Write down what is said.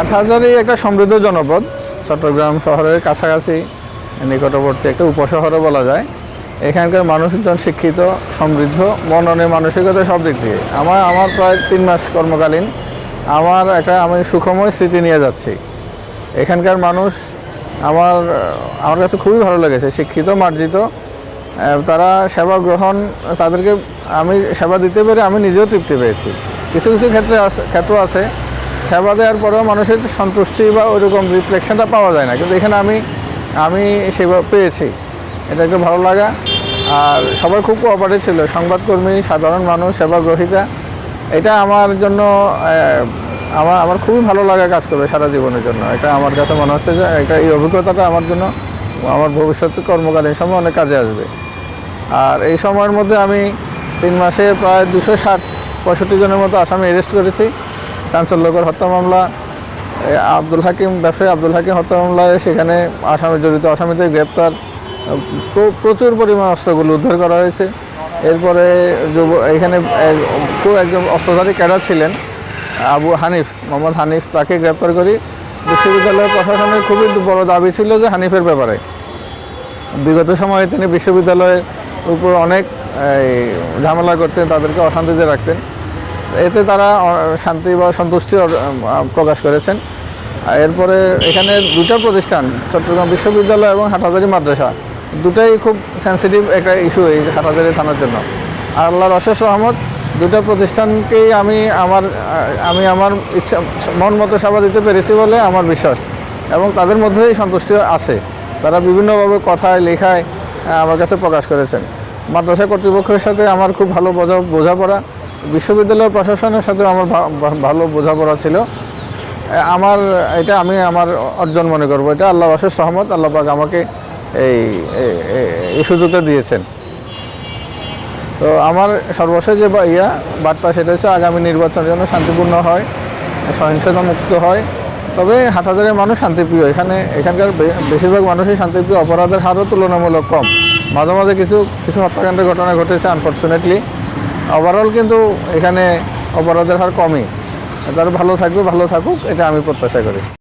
হাটহাজারি একটা সমৃদ্ধ জনপদ। চট্টগ্রাম শহরের কাছাকাছি, নিকটবর্তী একটা উপশহরও বলা যায়। এখানকার মানুষজন শিক্ষিত, সমৃদ্ধ মননে মানসিকতা সব দিক দিয়ে। আমার আমার প্রায় তিন মাস কর্মকালীন। আমার একটা, আমি সুখময় স্মৃতি নিয়ে যাচ্ছি। এখানকার মানুষ আমার আমার কাছে খুবই ভালো লেগেছে। শিক্ষিত, মার্জিত। তারা সেবা গ্রহণ, তাদেরকে আমি সেবা দিতে পেরে আমি নিজেও তৃপ্তি পেয়েছি। কিছু কিছু ক্ষেত্রে ক্ষেত্র আছে। সেবা দেওয়ার পরেও মানুষের সন্তুষ্টি বা ওইরকম রিফ্লেকশনটা পাওয়া যায় না। কিন্তু এখানে আমি আমি সেবা পেয়েছি। এটা একটু ভালো লাগা। আর সবাই খুব কোঅপারেটিভ ছিল। সংবাদকর্মী, সাধারণ মানুষ, সেবা গ্রহীতা। এটা আমার জন্য আমার আমার খুবই ভালো লাগা কাজ করবে সারা জীবনের জন্য। এটা আমার কাছে মনে হচ্ছে যে, এটা এই অভিজ্ঞতাটা আমার জন্য, আমার ভবিষ্যৎ কর্মকালীন সময় অনেক কাজে আসবে। আর এই সময়ের মধ্যে আমি তিন মাসে প্রায় দুশো ষাট পঁয়ষট্টি জনের মতো আসামি অ্যারেস্ট করেছি। চাঞ্চল্যকর হত্যা মামলা আব্দুল হাকিম ব্যবসায়ী আব্দুল হাকিম হত্যা মামলায় সেখানে আসামি জড়িত আসামিদের গ্রেপ্তার। প্র- প্রচুর পরিমাণ অস্ত্রগুলো উদ্ধার করা হয়েছে। এরপরে যুব, এখানে খুব একজন অস্ত্রধারী ক্যাডার ছিলেন, আবু হানিফ, মোহাম্মদ হানিফ, তাকে গ্রেপ্তার করি। বিশ্ববিদ্যালয়ের প্রশাসনের খুবই বড় দাবি ছিল যে হানিফের ব্যাপারে। বিগত সময়ে তিনি বিশ্ববিদ্যালয়ের উপর অনেক ঝামেলা করতেন, তাদেরকে অশান্তিতে রাখতেন। এতে তারা শান্তি বা সন্তুষ্টি প্রকাশ করেছেন। এরপরে এখানে দুটো প্রতিষ্ঠান, চট্টগ্রাম বিশ্ববিদ্যালয় এবং হাটহাজারি মাদ্রাসা। দুটাই খুব সেন্সিটিভ একটা ইস্যু এই হাটহাজারি থানার জন্য। আর আল্লাহর অশেষ রহমত, দুটো প্রতিষ্ঠানকেই আমি আমার আমি আমার ইচ্ছা, মন মতো সেবা দিতে পেরেছি বলে আমার বিশ্বাস। এবং তাদের মধ্যেই সন্তুষ্টি আছে। তারা বিভিন্নভাবে কথায়, লেখায় আমার কাছে প্রকাশ করেছেন। মাদ্রাসা কর্তৃপক্ষের সাথে আমার খুব ভালো বোঝা, বোঝাপড়া। বিশ্ববিদ্যালয় প্রশাসনের সাথে আমার ভালো বোঝাপড়া ছিল। আমার, এটা আমি আমার অর্জন মনে করব। এটা আল্লাহ অশেষ সহমত আল্লাহ পাক আমাকে এই এই- সুযোগটা দিয়েছেন। তো আমার সর্বশেষ যে ইয়া, বার্তা সেটা হচ্ছে আগামী নির্বাচন যেন শান্তিপূর্ণ হয়, সহিংসতা মুক্ত হয়। তবে হাট হাটহাজারের মানুষ শান্তিপ্রিয়। এখানে, এখানকার বেশিরভাগ মানুষই শান্তিপ্রিয়। অপরাধের হারও তুলনামূলক কম। মাঝে মাঝে কিছু কিছু হত্যাকাণ্ডের ঘটনা ঘটেছে আনফর্চুনেটলি ওভারঅল কিন্তু এখানে অপরাধের হার কমই। তারা ভালো থাকবে, ভালো থাকুক, এটা আমি প্রত্যাশা করি।